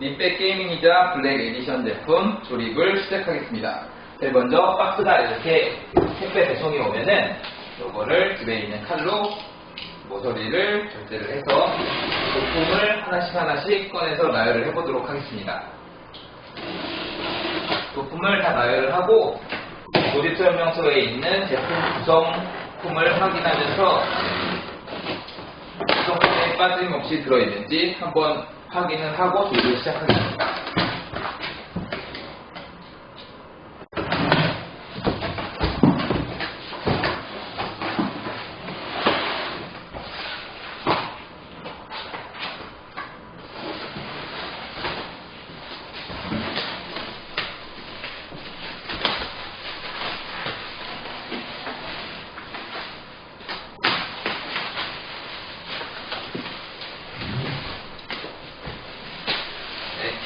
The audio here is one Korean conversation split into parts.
립백 게이밍이자 블랙 에디션 제품 조립을 시작하겠습니다. 제일 먼저 박스가 이렇게 택배 배송이 오면은 요거를 집에 있는 칼로 모서리를 절제를 해서 부품을 하나씩 하나씩 꺼내서 나열을 해보도록 하겠습니다. 부품을 다 나열을 하고 조립 설명서에 있는 제품 구성품을 확인하면서 구성품에 빠짐없이 들어있는지 한번 확인을 하고 조립을 시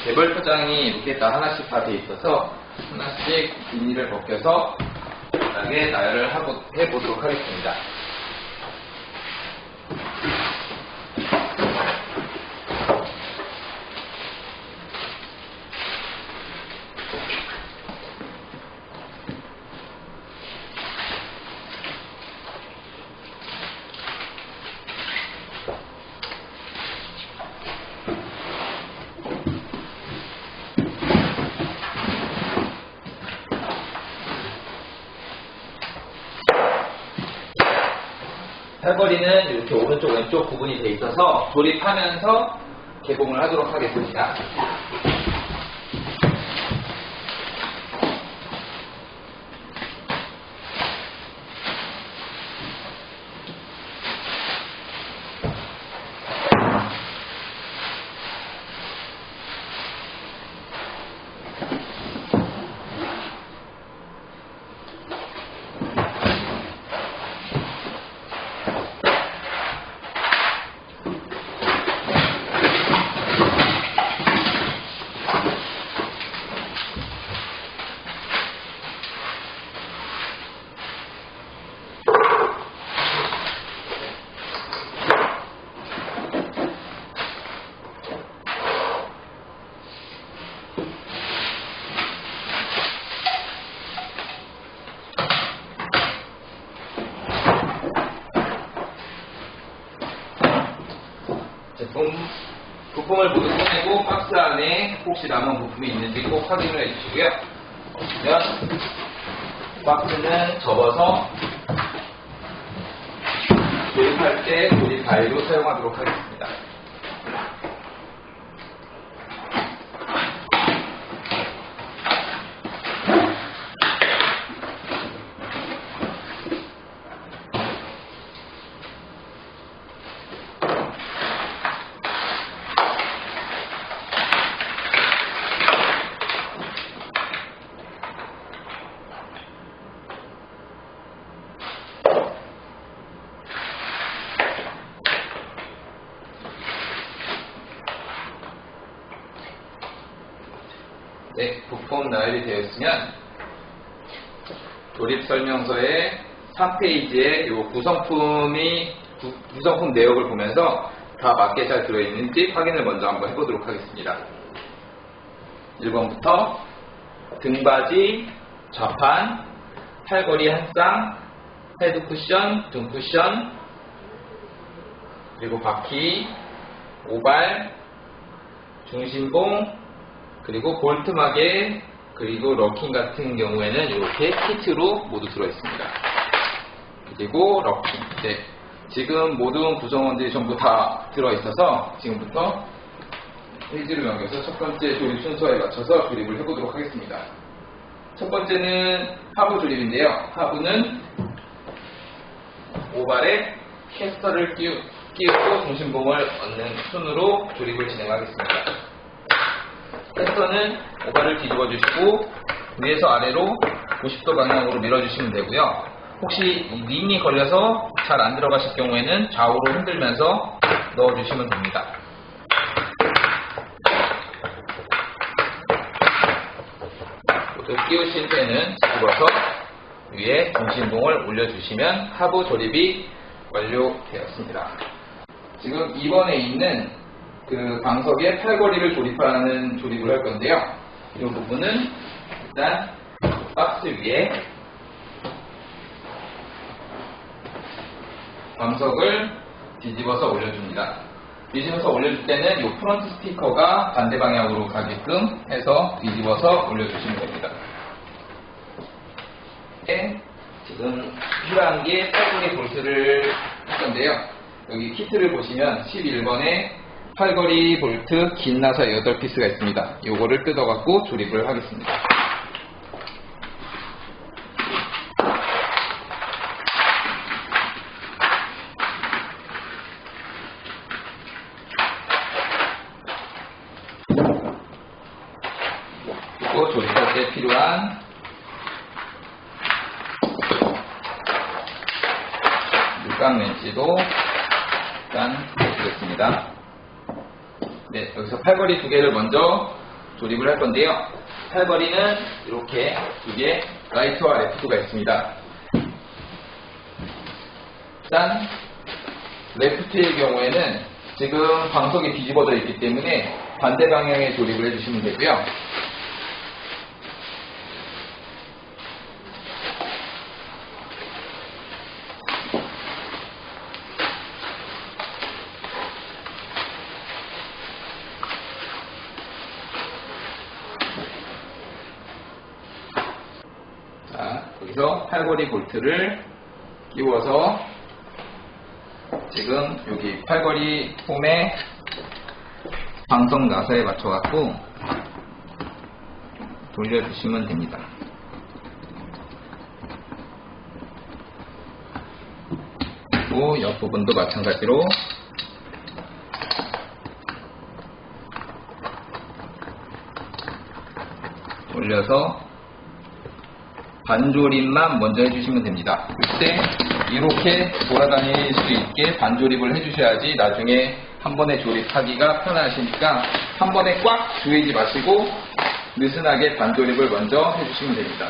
개벌 포장이 이렇게 다 하나씩 다 돼 있어서 하나씩 비닐을 벗겨서 간단하게 나열을 하고, 해보도록 하겠습니다. 팔걸이는 이렇게 오른쪽 왼쪽 구분이 돼 있어서 조립하면서 개봉을 하도록 하겠습니다. 제품 부품을 모두 꺼내고 박스 안에 혹시 남은 부품이 있는지 꼭 확인을 해주시고요. 그러면 박스는 접어서 조립할 때 조립 가위로 사용하도록 하겠습니다. 네, 부품 나열이 되어 있으면 조립 설명서의 3페이지에 이 구성품이 구, 구성품 내역을 보면서 다 맞게 잘 들어있는지 확인을 먼저 한번 해보도록 하겠습니다. 1번부터 등받이, 좌판, 팔걸이 한 쌍, 헤드 쿠션, 등 쿠션, 그리고 바퀴, 오발, 중심봉, 그리고 볼트마개, 그리고 럭킹 같은 경우에는 이렇게 키트로 모두 들어있습니다. 그리고 럭킹. 네. 지금 모든 구성원들이 전부 다 들어있어서 지금부터 페이지를 넘겨서 첫 번째 조립 순서에 맞춰서 조립을 해보도록 하겠습니다. 첫 번째는 하부 조립인데요. 하부는 오발에 캐스터를 끼우, 끼우고 중심봉을 얻는 순으로 조립을 진행하겠습니다. 캐스터는 오발을 뒤집어 주시고 위에서 아래로 90도 방향으로 밀어주시면 되고요. 혹시 이 링이 걸려서 잘 안 들어가실 경우에는 좌우로 흔들면서 넣어주시면 됩니다. 끼우신 때는 집어서 위에 중심봉을 올려주시면 하부 조립이 완료되었습니다. 지금 2번에 있는 그그 방석에 팔걸이를 조립하는 조립을 할 건데요. 이 부분은 일단 박스 위에 방석을 뒤집어서 올려줍니다. 뒤집어서 올려줄 때는 이 프론트 스티커가 반대 방향으로 가게끔 해서 뒤집어서 올려주시면 됩니다. 네, 지금 필요한 게 팔걸이 볼트를 할 건데요. 여기 키트를 보시면 11번에 팔걸이 볼트 긴 나사 8피스가 있습니다. 요거를 뜯어갖고 조립을 하겠습니다. 그리고 조립할 때 필요한 물감 렌치도 일단 보시겠습니다. 네, 여기서 팔걸이 두 개를 먼저 조립을 할 건데요. 팔걸이는 이렇게 두 개 라이트와 레프트가 있습니다. 일단 레프트의 경우에는 지금 방석이 뒤집어져 있기 때문에 반대 방향에 조립을 해주시면 되고요. 자, 여기서 팔걸이 볼트를 끼워서 지금 여기 팔걸이 폼에 방석 나사에 맞춰 갖고 돌려주시면 됩니다. 그리고 옆 부분도 마찬가지로 올려서 반조립만 먼저 해주시면 됩니다. 이때 이렇게 돌아다닐 수 있게 반조립을 해주셔야지 나중에 한 번에 조립하기가 편하시니까 한 번에 꽉 조이지 마시고 느슨하게 반조립을 먼저 해주시면 됩니다.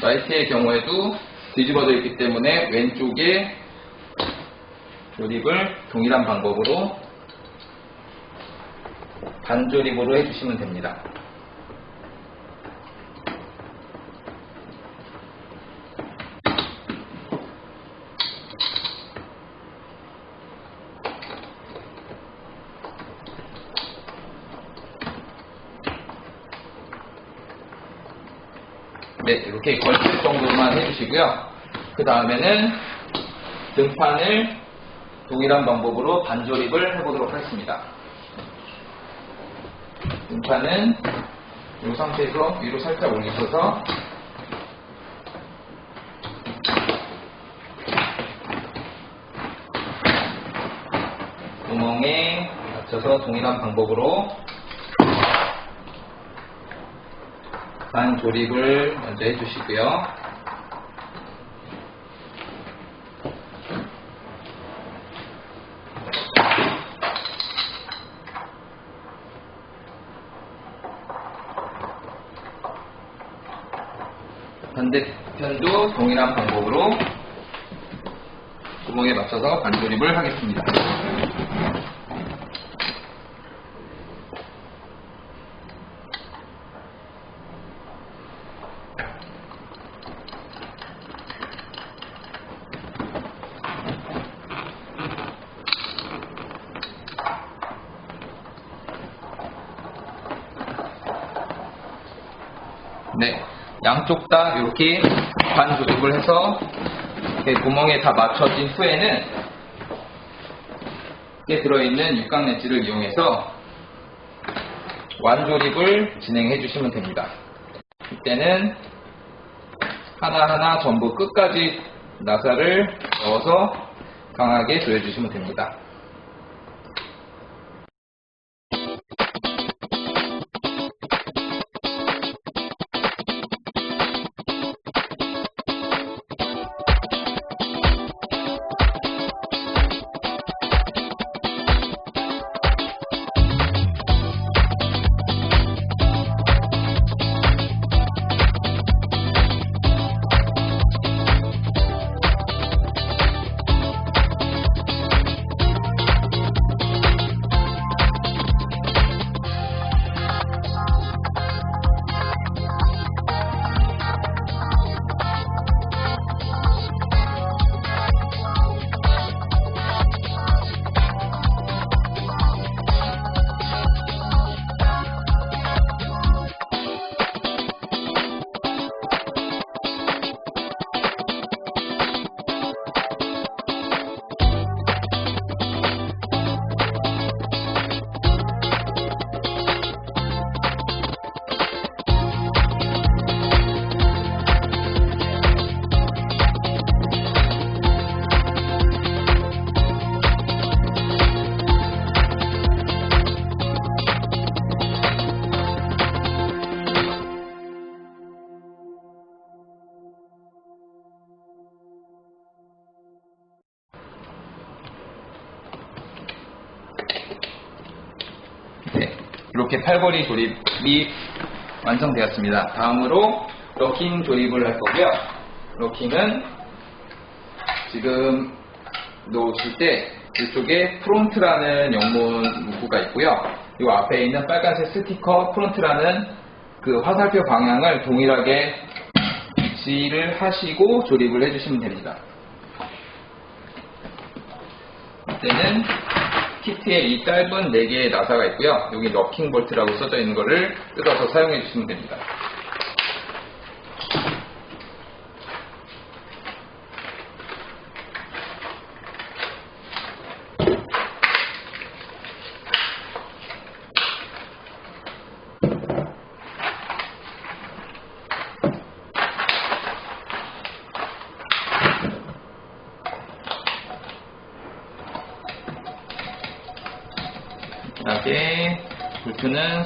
라이트의 경우에도 뒤집어져 있기 때문에 왼쪽에 조립을 동일한 방법으로 반조립으로 해주시면 됩니다. 네, 이렇게 걸칠 정도만 해주시고요. 그 다음에는 등판을 동일한 방법으로 반조립을 해보도록 하겠습니다. 등판은 이 상태에서 위로 살짝 올리셔서 구멍에 맞춰서 동일한 방법으로 반 조립을 먼저 해주시고요. 반대편도 동일한 방법으로 구멍에 맞춰서 반조립을 하겠습니다. 네, 양쪽 다 이렇게 반 조립을 해서 구멍에 다 맞춰진 후에는 이게 들어있는 육각 렌치를 이용해서 완조립을 진행해 주시면 됩니다. 이때는 하나하나 전부 끝까지 나사를 넣어서 강하게 조여주시면 됩니다. 이렇게 팔걸이 조립이 완성되었습니다. 다음으로 로킹 조립을 할 거고요. 로킹은 지금 놓으실 때 이쪽에 프론트라는 영문 문구가 있고요. 이 앞에 있는 빨간색 스티커 프론트라는 그 화살표 방향을 동일하게 위치를 하시고 조립을 해주시면 됩니다. 이때는 키트에 이 짧은 4개의 나사가 있고요. 여기 럭킹 볼트라고 써져 있는 거를 뜯어서 사용해 주시면 됩니다.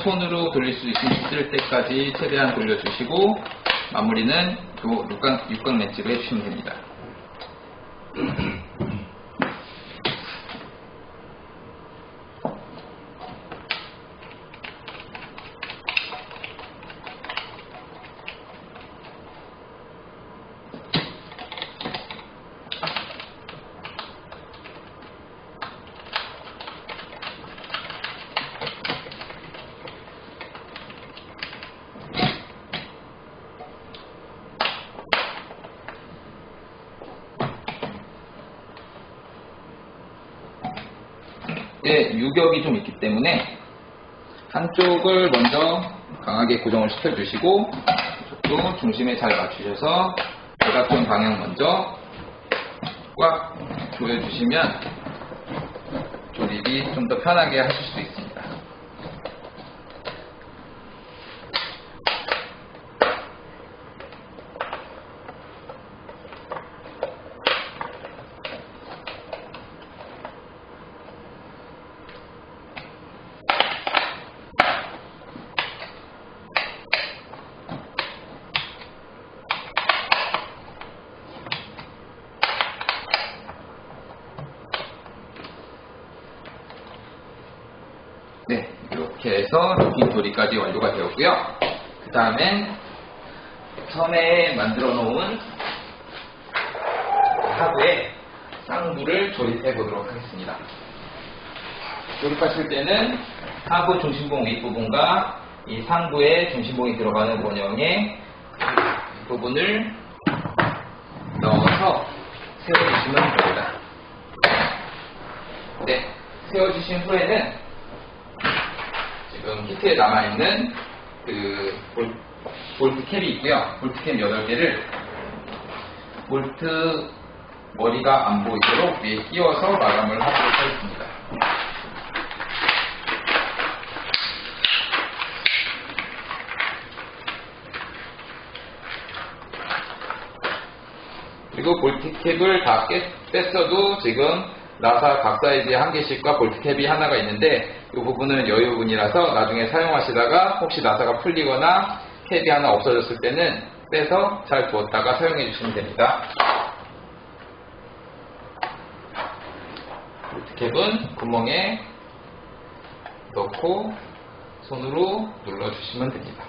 손으로 돌릴 수 있을 때까지 최대한 돌려주시고 마무리는 요 육각, 육각 렌치로 해주시면 됩니다. 네, 유격이 좀 있기 때문에 한쪽을 먼저 강하게 고정을 시켜주시고 이쪽도 중심에 잘 맞추셔서 대각선 방향 먼저 꽉 조여주시면 조립이 좀 더 편하게 하실 수 있습니다. 네, 이렇게 해서 로킹 조립까지 완료가 되었고요. 그 다음엔 전에 만들어 놓은 하부에 쌍부를 조립해 보도록 하겠습니다. 조립하실 때는 하부 중심봉 윗부분과 이 상부에 중심봉이 들어가는 원형의 부분을 넣어서 세워주시면 됩니다. 네, 세워주신 후에는 키트에 남아있는 그 볼, 볼트 캡이 있고요. 볼트 캡 8개를 볼트 머리가 안 보이도록 위에 끼워서 마감을 하도록 하겠습니다. 그리고 볼트캡을 다 깼, 뺐어도 지금 나사 각 사이즈에 한 개씩과 볼트캡이 하나가 있는데 이 부분은 여유분이라서 나중에 사용하시다가 혹시 나사가 풀리거나 캡이 하나 없어졌을 때는 빼서 잘 두었다가 사용해 주시면 됩니다. 볼트캡은 구멍에 넣고 손으로 눌러주시면 됩니다.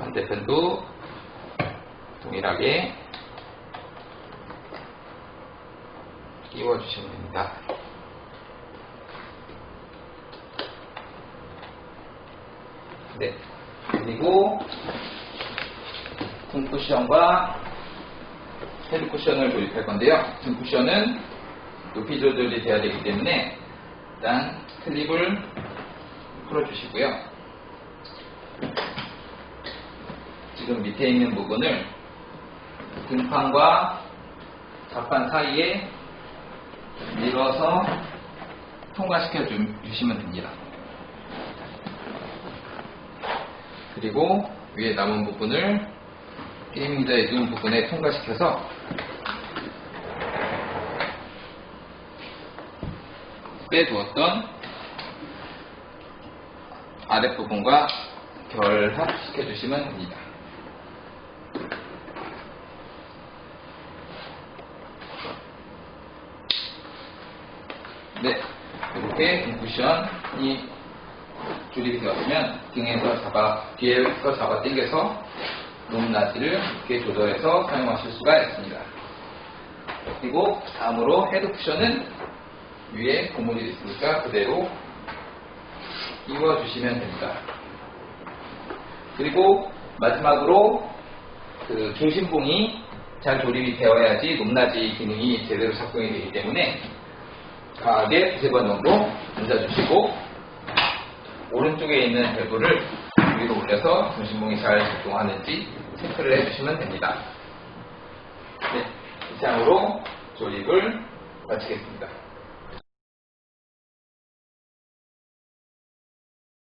반대편도 동일하게 끼워주시면 됩니다. 네. 그리고 등 쿠션과 헤드 쿠션을 조립할 건데요. 등 쿠션은 높이 조절이 돼야 되기 때문에 일단 클립을 풀어주시고요. 지금 밑에 있는 부분을 등판과 좌판 사이에 밀어서 통과시켜 주, 주시면 됩니다. 그리고 위에 남은 부분을 게임 기자의 눈 부분에 통과시켜서 빼두었던 아랫부분과 결합시켜 주시면 됩니다. 네, 이렇게 이 쿠션이 조립이 되었으면 등에서 잡아, 뒤에서 잡아 당겨서 높낮이를 이렇게 조절해서 사용하실 수가 있습니다. 그리고 다음으로 헤드 쿠션은 위에 고무줄이 있으니까 그대로 끼워주시면 됩니다. 그리고 마지막으로 그 중심봉이 잘 조립이 되어야지 높낮이 기능이 제대로 작동이 되기 때문에 강하게 두세 번 정도 앉아주시고 오른쪽에 있는 밸브를 위로 올려서 중심봉이 잘 작동하는지 체크를 해주시면 됩니다. 네, 이상으로 조립을 마치겠습니다.